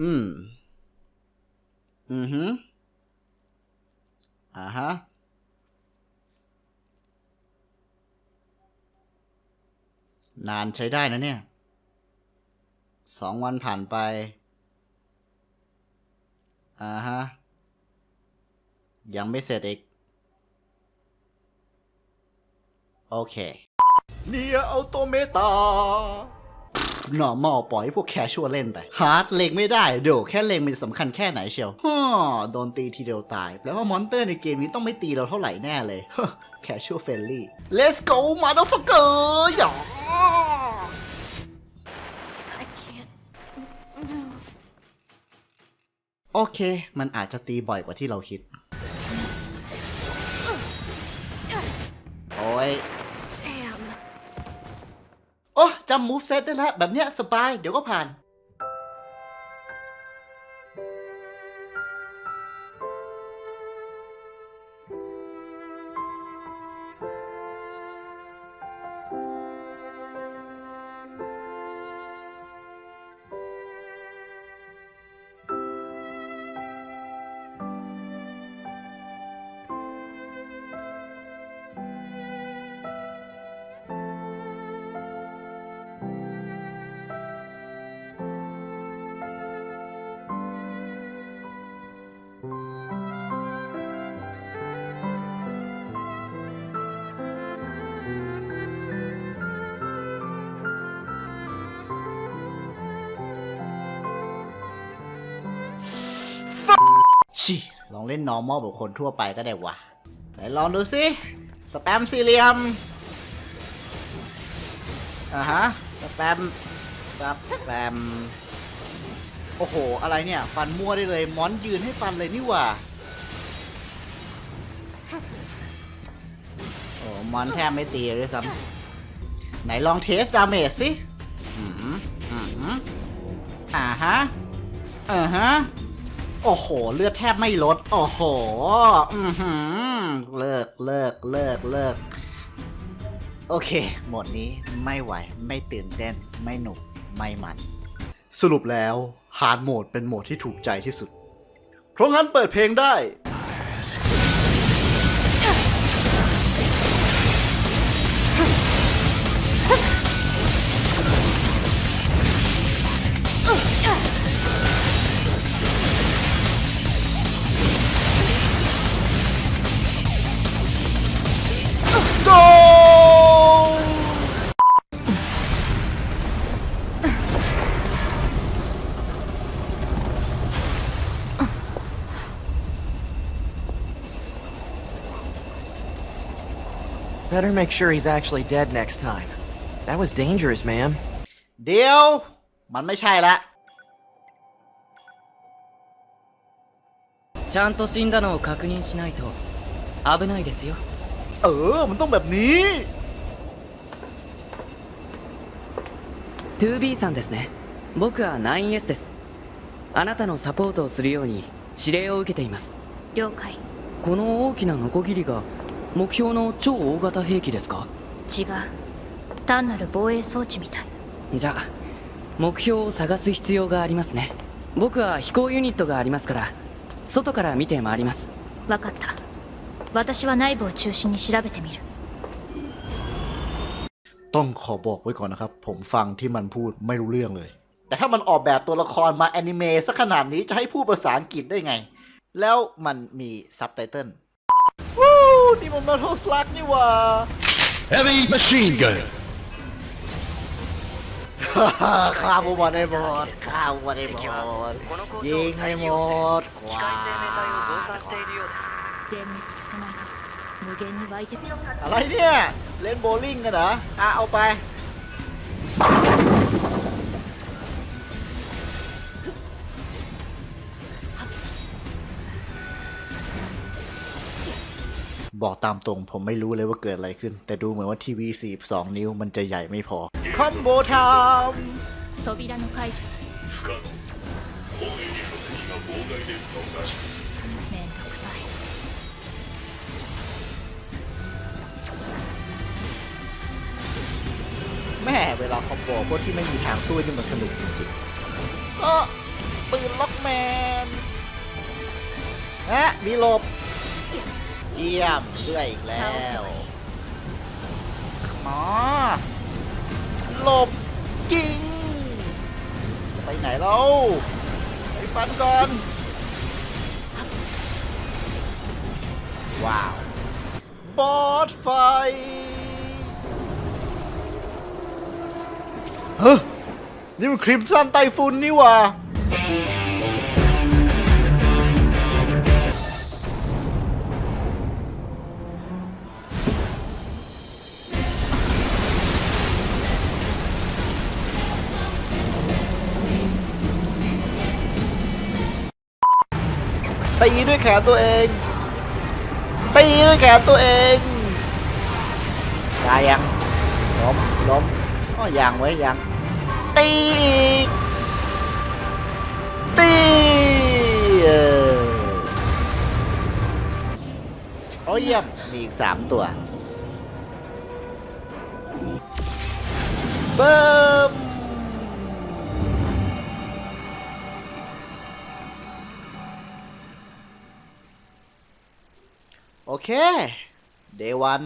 อืม อือฮึอ่าฮะ นานใช้ได้นะเนี่ย สองวันผ่านไป อ่าฮะ ยังไม่เสร็จอีก โอเค เนียอัลโตเมตา normal ปล่อยให้พวกแคชชัวเล่นไปฮาร์ดเล็งไม่ได้เดี๋ยวแค่เล็งมันสำคัญแค่ไหนเชียวฮ่อโดนตีทีเดียวตาย แปลว่ามอนเตอร์ในเกมนี้ต้องไม่ตีเราเท่าไหร่แน่เลยแคชชัวเฟลลี่ let's go motherfucker อย่า I can't move. โอเค มันอาจจะตีบ่อยกว่าที่เราคิด โอ้จำมูฟเซตได้แล้ว แบบเนี้ยสบาย เดี๋ยวก็ผ่าน ลองเล่น normal แบบคนทั่วไปก็ได้วะไหนลองดูสิสแปมสี่เหลี่ยมอ่าฮะสแปมสแปมโอ้โห อะไรเนี่ย ฟันมั่วได้เลย มอนยืนให้ฟันเลยนี่หว่า โอ้มอนแทบไม่ตีเลยด้วยซ้ำไหนลองเทสดาเมจสิ อืมอืมอ่าฮะอ่าฮะ โอ้โห เลือดแทบไม่ลด โอ้โห อือหือ เลิกเลิกเลิกเลิก โอเค หมดนี้ไม่ไหว ไม่ตื่นเต้น ไม่หนุก ไม่มัน สรุปแล้ว ฮาร์ดโหมดเป็นโหมดที่ถูกใจที่สุด เพราะงั้นเปิดเพลงได้ Better make sure he's actually dead next time. That was dangerous, man. เดี๋ยว มันไม่ใช่ละ ちゃんと死んだのを確認しないと危ないですよ เออ มันต้องแบบนี้ 2B さんですね僕は 9S ですあなたのサポートをするように指令を受けています了解この大きなノコギリが 目標の超大型兵器ですか違う単なる防衛装置みたいじゃあ目標を探す必要がありますね僕は飛行ユニットがありますから外から見て回ります分かった私は内部を中心に調べてみる ต้องขอบอกไว้ก่อนนะครับ ผมฟังที่มันพูดไม่รู้เรื่องเลย แต่ถ้ามันออกแบบตัวละครมาแอนิเมะสักขนาดนี้จะให้พูดภาษาอังกฤษได้ไง แล้วมันมีซับไตเติลวู้ นี่มันมาโทสลักนี่ว่า heavy machine gun ข้ามูมาได้หมดข้ามูมาได้หมดยิงให้หมดกว่าอะไรเนี่ย เล่นโบลิ่งกันเหรออะเอาไป บอกตามตรงผมไม่รู้เลยว่าเกิดอะไรขึ้น แต่ดูเหมือนว่าทีวี 42 นิ้วมันจะใหญ่ไม่พอ คอมโบไทม์ 扉の解除めんどくさい แม่เวลาคอมโบพวกที่ไม่มีทางสู้นี่มันสนุกจริงๆก็ ปืนล็อกแมนฮะมีหลบ เจียมเรื่อยอีกแล้วหมอหลบจริงจะไปไหนเราไปฟันก่อน ว้าว บอสไฟเฮ้ยนี่มันคริมซันไต้ฝุ่นนี่หว่า ตีด้วยแขนตัวเอง ตีด้วยแขนตัวเองตายยังล้มล้มก็ยังไว้ยังตีอีกตีเออโอ้ยเยี่ยมมีอีกสามตัวเบิ้ม โอเค เดวัน